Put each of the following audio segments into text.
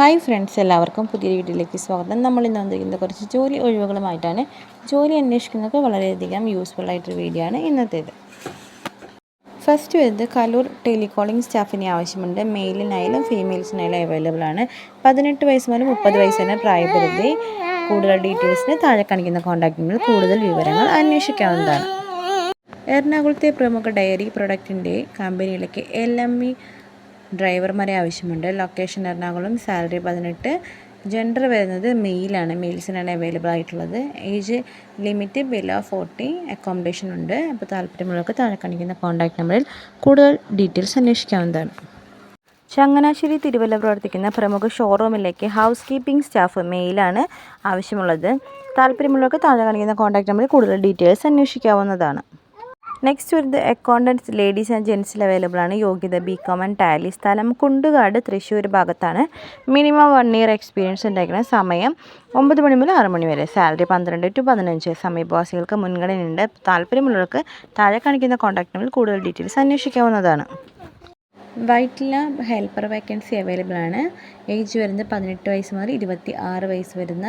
Hi friends എല്ലാവർക്കും പുതിയ വീഡിയോയിലേക്ക് സ്വാഗതം. നമ്മൾ ഇന്ന് വന്നിരിക്കുന്നത് കുറച്ച് ജോലി ഒഴിവുകളുമായിട്ടാണ്. ജോലി അന്വേഷിക്കുന്നവർക്ക് വളരെയധികം യൂസ്ഫുൾ ആയിട്ടൊരു വീഡിയോ ആണ് ഇന്നത്തേത്. ഫസ്റ്റ് വരുന്നത് കലൂർ ടെലികോളിംഗ് സ്റ്റാഫിന് ആവശ്യമുണ്ട്. മെയിലിനായാലും ഫീമെയിൽസിനായാലും അവൈലബിൾ ആണ്. പതിനെട്ട് വയസ്സ് മുതൽ മുപ്പത് വയസ്സ് വരെ പ്രായപരിധി. കൂടുതൽ ഡീറ്റെയിൽസിന് താഴെ കാണിക്കുന്ന കോൺടാക്ട് നമ്പറിൽ കൂടുതൽ വിവരങ്ങൾ അന്വേഷിക്കാവുന്നതാണ്. എറണാകുളത്തെ പ്രമുഖ ഡയറി പ്രൊഡക്റ്റിന്റെ കമ്പനിയിലേക്ക് എൽ എം ഇ ഡ്രൈവർമാരെ ആവശ്യമുണ്ട്. ലൊക്കേഷൻ എറണാകുളം സാലറി പതിനെട്ട്. ജെൻഡർ വരുന്നത് മെയിലാണ്. മെയിൽസിനാണ് അവൈലബിൾ ആയിട്ടുള്ളത്. Age limit below forty. Accommodation ഉണ്ട്. അപ്പോൾ താല്പര്യമുള്ളവർക്ക് താഴെ കാണിക്കുന്ന കോൺടാക്ട് നമ്പറിൽ കൂടുതൽ ഡീറ്റെയിൽസ് അന്വേഷിക്കാവുന്നതാണ്. ചങ്ങനാശ്ശേരി തിരുവല്ല പ്രവർത്തിക്കുന്ന പ്രമുഖ ഷോറൂമിലേക്ക് ഹൗസ് കീപ്പിംഗ് സ്റ്റാഫ് മെയിലാണ് ആവശ്യമുള്ളത്. താല്പര്യമുള്ളവർക്ക് താഴെ കാണിക്കുന്ന കോൺടാക്ട് നമ്പറിൽ കൂടുതൽ ഡീറ്റെയിൽസ് അന്വേഷിക്കാവുന്നതാണ്. നെക്സ്റ്റ് വരുന്നത് അക്കൗണ്ടൻസ് ലേഡീസ് ആൻഡ് ജെൻസിൽ അവൈലബിൾ ആണ് യോഗ്യത ബി കോം ആൻഡ് ടാലി സ്ഥലം കുണ്ടുകാട് തൃശ്ശൂർ ഭാഗത്താണ്. മിനിമം വൺ ഇയർ എക്സ്പീരിയൻസ് ഉണ്ടായിരിക്കണം. സമയം ഒമ്പത് മണി മുതൽ ആറ് മണി വരെ. സാലറി പന്ത്രണ്ട് ടു പതിനഞ്ച്. സമീപവാസികൾക്ക് മുൻഗണനയുണ്ട്. താല്പര്യമുള്ളവർക്ക് താഴെ കാണിക്കുന്ന കോൺടാക്ട് നമ്പറിൽ കൂടുതൽ details അന്വേഷിക്കാവുന്നതാണ്. White lab helper vacancy available ആണ്. ഏജ് വരുന്നത് പതിനെട്ട് വയസ്സ് മുതൽ ഇരുപത്തി ആറ് വയസ്സ് വരുന്ന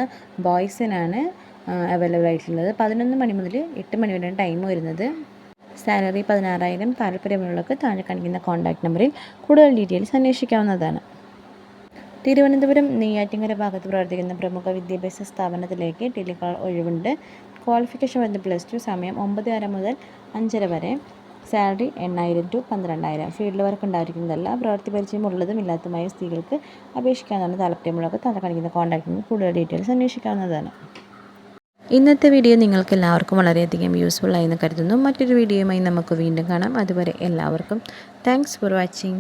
ബോയ്സിനാണ് അവൈലബിൾ ആയിട്ടുള്ളത്. പതിനൊന്ന് മണി മുതൽ എട്ട് മണി വരെയാണ് ടൈം വരുന്നത്. സാലറി പതിനാറായിരം താല്പര്യമുള്ളവർക്ക് താഴെ കാണിക്കുന്ന കോൺടാക്ട് നമ്പറിൽ കൂടുതൽ ഡീറ്റെയിൽസ് അന്വേഷിക്കാവുന്നതാണ്. തിരുവനന്തപുരം നെയ്യാറ്റിങ്കര ഭാഗത്ത് പ്രവർത്തിക്കുന്ന പ്രമുഖ വിദ്യാഭ്യാസ സ്ഥാപനത്തിലേക്ക് ടെലികോൾ ഒഴിവുണ്ട്. ക്വാളിഫിക്കേഷൻ വരുന്ന പ്ലസ് ടു സമയം ഒമ്പത് അര മുതൽ അഞ്ചര വരെ. സാലറി എണ്ണായിരം ടു പന്ത്രണ്ടായിരം. ഫീൽഡ് വർക്ക് ഉണ്ടായിരിക്കുന്നതല്ല. പ്രവൃത്തി പരിചയം ഉള്ളതും ഇല്ലാത്തതുമായ സ്ത്രീകൾക്ക് അപേക്ഷിക്കാവുന്നതാണ്. താല്പര്യമുള്ളവർക്ക് താഴെ കാണിക്കുന്ന നമ്പർ കൂടുതൽ ഡീറ്റെയിൽസ് അന്വേഷിക്കാവുന്നതാണ്. ഇന്നത്തെ വീഡിയോ നിങ്ങൾക്ക് എല്ലാവർക്കും വളരെയധികം യൂസ്ഫുൾ ആയി എന്ന് കരുതുന്നു. മറ്റൊരു വീഡിയോയുമായി നമുക്ക് വീണ്ടും കാണാം. അതുവരെ എല്ലാവർക്കും താങ്ക്സ് ഫോർ വാച്ചിങ്